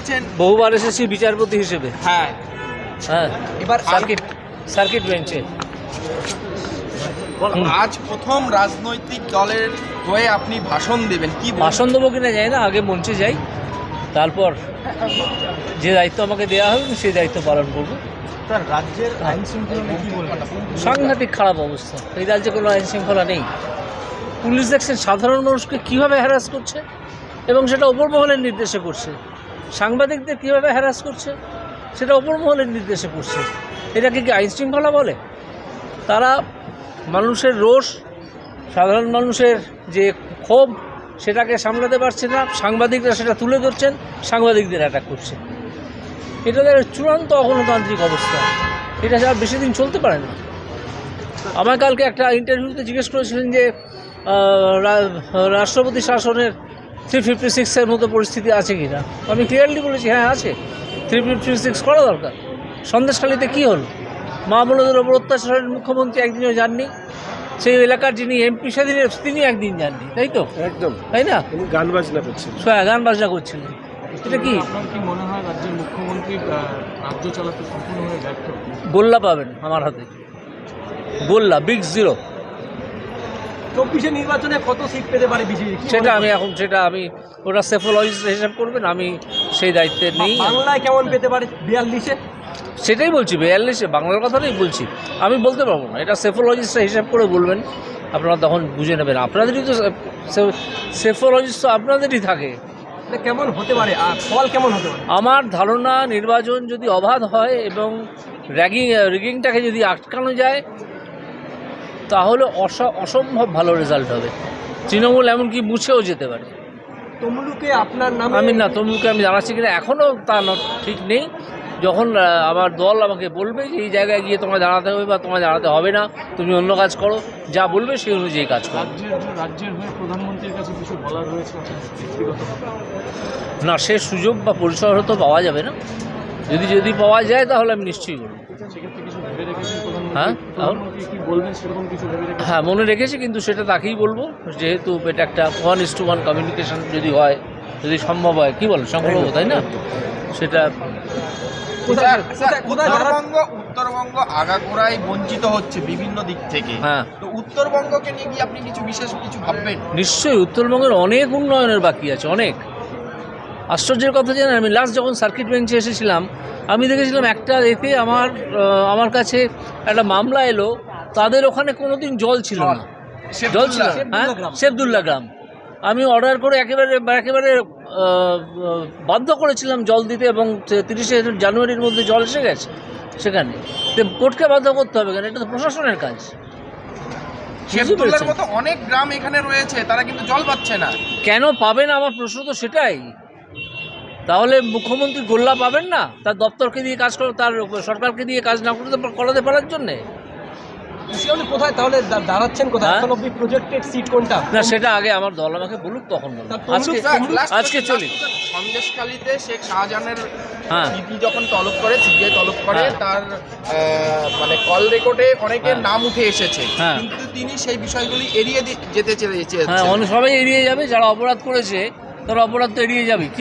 এসেছেন? বহুবার এসেছি বিচারপতি হিসেবে। হ্যাঁ। হ্যাঁ। এবার সার্কিট সার্কিট বেঞ্চে। আজ প্রথম রাজনৈতিক দলের হয়ে আপনি ভাষণ দেবেন কি ভাষণ দেবো কিনা যাই না আগে মঞ্চে যাই তারপর যে দায়িত্ব আমাকে দেওয়া হবে সেই দায়িত্ব পালন করব। রাজ্যের আইন শৃঙ্খলা কি বলবেন? সাংঘাতিক খারাপ অবস্থা। এই রাজ্যে কোনো আইন শৃঙ্খলা নেই। পুলিশ দেখছেন সাধারণ মানুষকে কীভাবে হ্যারাস করছে এবং সেটা ওপর মহলের নির্দেশে করছে। সাংবাদিকদের কীভাবে হ্যারাস করছে? সেটা ওপর মহলের নির্দেশে করছে। এটাকে কি আইন শৃঙ্খলা বলে? তারা মানুষের রোষ, সাধারণ মানুষের যে ক্ষোভ, সেটাকে সামলাতে পারছে না। সাংবাদিকরা সেটা তুলে ধরছেন, সাংবাদিকদের অ্যাটাক করছে। এটা তাদের চূড়ান্ত অগণতান্ত্রিক অবস্থা। এটা যা বেশি দিন চলতে পারে না। আমার কালকে একটা ইন্টারভিউতে জিজ্ঞেস করেছিলেন যে রাষ্ট্রপতি শাসনের থ্রি ফিফটি সিক্সের মতো পরিস্থিতি আছে কি না আমি ক্লিয়ারলি বলেছি হ্যাঁ আছে। থ্রি ফিফটি সিক্স করা দরকার। সন্দেশখালিতে কী হলো? মা বোনদের ওপর অত্যাচারের মুখ্যমন্ত্রী একদিনও যাননি। সেই এলাকার যিনি এমপি সেদিনের তিনি একদিন যাননি তাই তো? একদম। তাই না? গান বাজনা করছেন হ্যাঁ গান বাজনা করছিলেন। এটা কি? আপনার কি মনে হয় রাজ্যের মুখ্যমন্ত্রী রাজ্য চালাতে সম্পূর্ণভাবে ব্যর্থ? গোল্লা পাবেন আমার হাতে। গোল্লা বিগ জিরো চব্বিশে নির্বাচনে কত সিট পেতে পারে বিজেপি? সেটা আমি এখন সেটা আমি ওটা সেফোলজিস্ট হিসাব করবেন আমি সেই দায়িত্বে নেই। বাংলায় কেমন পেতে পারে বিয়াল্লিশে? সেটাই বলছি বিয়াল্লিশে। বাংলার কথাটাই বলছি। আমি বলতে পারব না এটা সেফোলজিস্টরা হিসাব করে বলবেন আপনারা তখন বুঝে নেবেন। আপনাদেরই তো সেফোলজিস্ট তো আপনাদেরই থাকে। এটা কেমন হতে পারে? আর ফল কেমন হতে পারে? আমার ধারণা নির্বাচন যদি অবাধ হয় এবং র্যাগিং রিগিংটাকে যদি আটকানো যায় তাহলে অস- অসম্ভব ভালো রেজাল্ট হবে। তৃণমূল এমনকি মুছেও যেতে পারে। তমলুকে আপনার নাম আমি না তমলুকে আমি জানাচ্ছি কিনা এখনও তা ঠিক নেই। যখন আমার দল আমাকে বলবে যে এই জায়গায় গিয়ে তোমায় দাঁড়াতে হবে বা তোমায় দাঁড়াতে হবে না তুমি অন্য কাজ করো। যা বলবে সেই অনুযায়ী কাজ করো। রাজ্যের রাজ্যের হয়ে প্রধানমন্ত্রীর কাছে কিছু বলার রয়েছে না সে সুযোগ বা পরিসর হয়তো পাওয়া যাবে না। যদি যদি পাওয়া যায় তাহলে আমি নিশ্চয়ই বলব হ্যাঁ, হ্যাঁ মনে রেখেছি কিন্তু সেটা তাকেই বলব। যেহেতু এটা একটা one is to one communication যদি হয় যদি সম্ভব হয় কি বল সম্ভব তাই না? সেটা উত্তরবঙ্গ উত্তরবঙ্গ আগাগোড়ায় বঞ্চিত হচ্ছে বিভিন্ন দিক থেকে। হ্যাঁ। তো উত্তরবঙ্গকে নিয়ে কি আপনি কিছু বিশেষ কিছু ভাববেন? নিশ্চয়ই উত্তরবঙ্গের অনেক উন্নয়নের বাকি আছে অনেক। আশ্চর্যের কথা জানেন আমি লাস্ট যখন সার্কিট বেঞ্চে এসেছিলাম আমি দেখেছিলাম একটা এতে আমার আমার কাছে একটা মামলা এলো তাদের ওখানে কোনো দিন জল ছিল না। জল। ছিল হ্যাঁ? শেবদুল্লা গ্রাম। আমি অর্ডার করে একেবারে একেবারে বাধ্য করেছিলাম জল দিতে এবং তিরিশে জানুয়ারির মধ্যে জল এসে গেছে সেখানে। তো কোর্টকে বাধ্য করতে হবে কেন? এটা তো প্রশাসনের কাজ। অনেক গ্রাম এখানে রয়েছে তারা কিন্তু জল পাচ্ছে না। কেন পাবেন আমার প্রশ্ন তো সেটাই। তাহলে মুখ্যমন্ত্রী গোল্লা পাবেন না? তার দপ্তরকে দিয়ে কাজ করে তার সরকারকে দিয়ে কাজ না করতে করাতে পারার জন্যে। কোথায়? তাহলে দাঁড়াচ্ছেন কোথায়? হ্যাঁ? প্রজেক্টেড সিট কোনটা? না সেটা আগে আমার দল আমাকে বলুক তখন তমলুক আজকে আজকে চলি। সন্দেশখালীতে শেখ শাহজাহানের হ্যাঁ। ইডি যখন তলব করে সিবিআই তলব করে হ্যাঁ। তার আহ, মানে কল রেকর্ডে অনেকের হ্যাঁ। নাম উঠে এসেছে। হ্যাঁ। কিন্তু তিনি সেই বিষয়গুলি এড়িয়ে যেতে চেয়েছেন হ্যাঁ অনেক সবাই এড়িয়ে যাবে যারা অপরাধ করেছে তারা অপরাধ তো এড়িয়ে যাবে।